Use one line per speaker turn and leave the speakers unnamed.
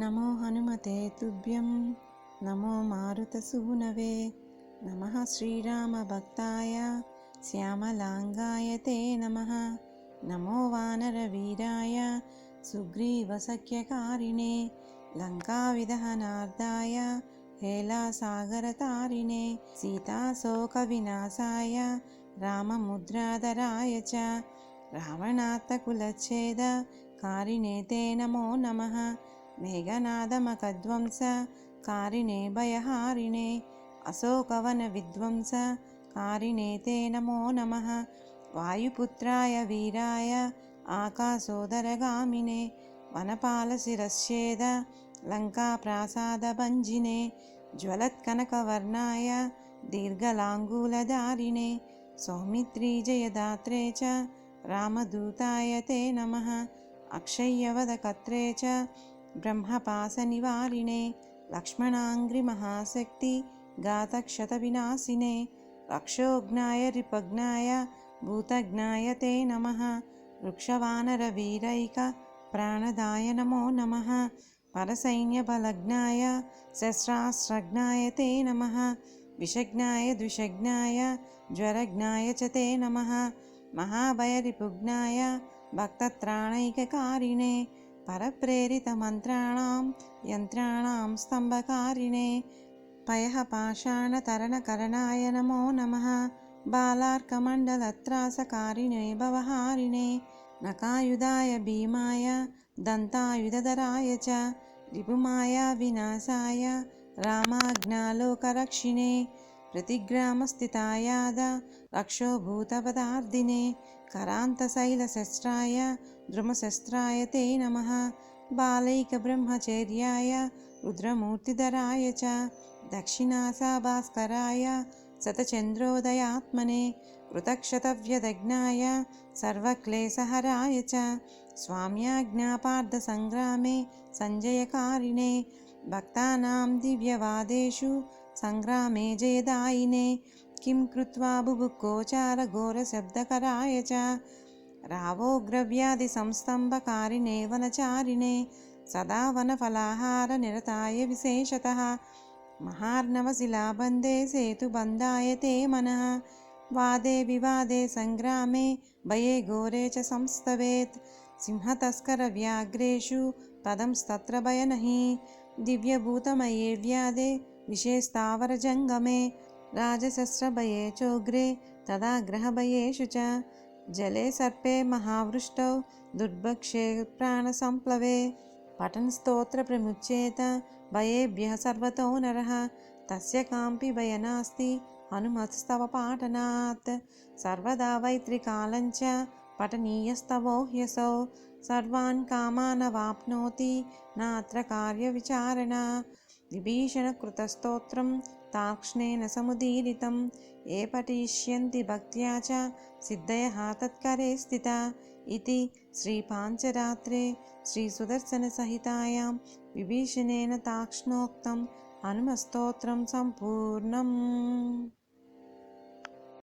నమో హనుమతే తుభ్యం నమో మారుతసూనవే నమ శ్రీరామభక్తాయ శ్యామలాంగాయ తే నమ నమో వానరవీరాయ సుగ్రీవసఖ్యకారిణే లంకావిదహనార్థాయ हेलासागरतारिणे सीताशोकविनाशाय राममुद्राधराय च रावणात्तकुलच्छेद कारिणे ते नमो नमः మేఘనాదమకధ్వంಸ కారిణే భయహారిణే అశోకవన విధ్వంస కారిణే తే నమో నమ వాయుపుత్రాయ వీరాయ ఆకాశోదరగామినే వనపాలశిరశ్చేద లంకాప్రాసాదభంజినే జ్వలత్కనకవర్ణాయ దీర్ఘలాంగూలధారిణే సౌమిత్రీజయదాత్రే చ రామదూతాయ తే నమ అక్షయ్యవదకత్రే చ ब्रह्मपासनिवारिणे लक्ष्मणाङ्घ्रिमहाशक्ति घातक्षतविनाशिने रक्षोघ्नाय रिपघ्नाय भूतज्ञाय ते नमः वृक्षवानरवीरैक प्राणदाय नमो नमः परसैन्यबलज्ञाय शस्त्रास्त्रज्ञाय ते नमः विषज्ञाय द्विषज्ञाय ज्वरज्ञाय च ते नमः महाभयरिपुज्ञाय भक्तत्राणैककारिणे పరప్రేరితమంత్రాणाం యంత్రాణాం స్తంభకారిణే. పయః పాషాణతరణకరణాయ నమో నమః. బాలార్కమండలత్రాసకారిణే భవహారిణే. నకాయుధాయ భీమాయ దంతాయుధరాయ చ. రిపుమాయ వినాశాయ రామాజ్ఞాలోకరక్షిణే. प्रतिग्रामस्थितायाद रक्षोभूतपदार्दिने करान्तशैलशस्त्राय द्रुमशस्त्राय ते नमः बालैकब्रह्मचर्याय रुद्रमूर्तिधराय च दक्षिणासाभास्कराय शतचन्द्रोदयात्मने कृतक्षतव्यदग्नाय सर्वक्लेशहराय च स्वाम्याज्ञापार्थसङ्ग्रामे सञ्जयकारिणे भक्तानां दिव्यवादेषु सङ्ग्रामे जयदायिने किं कृत्वा बुभुक्कोचारघोरशब्दकराय च रावोग्रव्याधिसंस्तम्भकारिणे वनचारिणे सदा वनफलाहारनिरताय विशेषतः महार्णवशिलाबन्धे सेतुबन्धाय ते मनः वादे विवादे सङ्ग्रामे भये घोरे च संस्तवेत् सिंहतस्करव्याघ्रेषु पदंस्तत्र भयनहि दिव्यभूतमये व्यादे विषेस्तावरजङ्गमे राजशस्त्रभये चोग्रे तदा ग्रहभयेषु च जले सर्पे महावृष्टौ दुर्भक्षे प्राणसम्प्लवे पठनस्तोत्रप्रमुच्येत भयेभ्यः सर्वतो नरः तस्य कामपि भयनास्ति हनुमत्स्तव पाठनात् सर्वदा वैत्रिकालञ्च पठनीयस्तवो ह्यसौ सर्वान् कामानवाप्नोति नात्र कार्यविचारणा విభీషణకృతస్తోత్రం తాక్ష్ణేన సముదీరితం ఏ పఠయిష్యంతి భక్త్యా చ సిద్ధయ తత్కరే స్థిత ఇది శ్రీపాంచరాత్రే శ్రీసుదర్శనసహితాయాం విభీషణేన తాక్ష్ణోక్తం హనుమస్తోత్రం సంపూర్ణం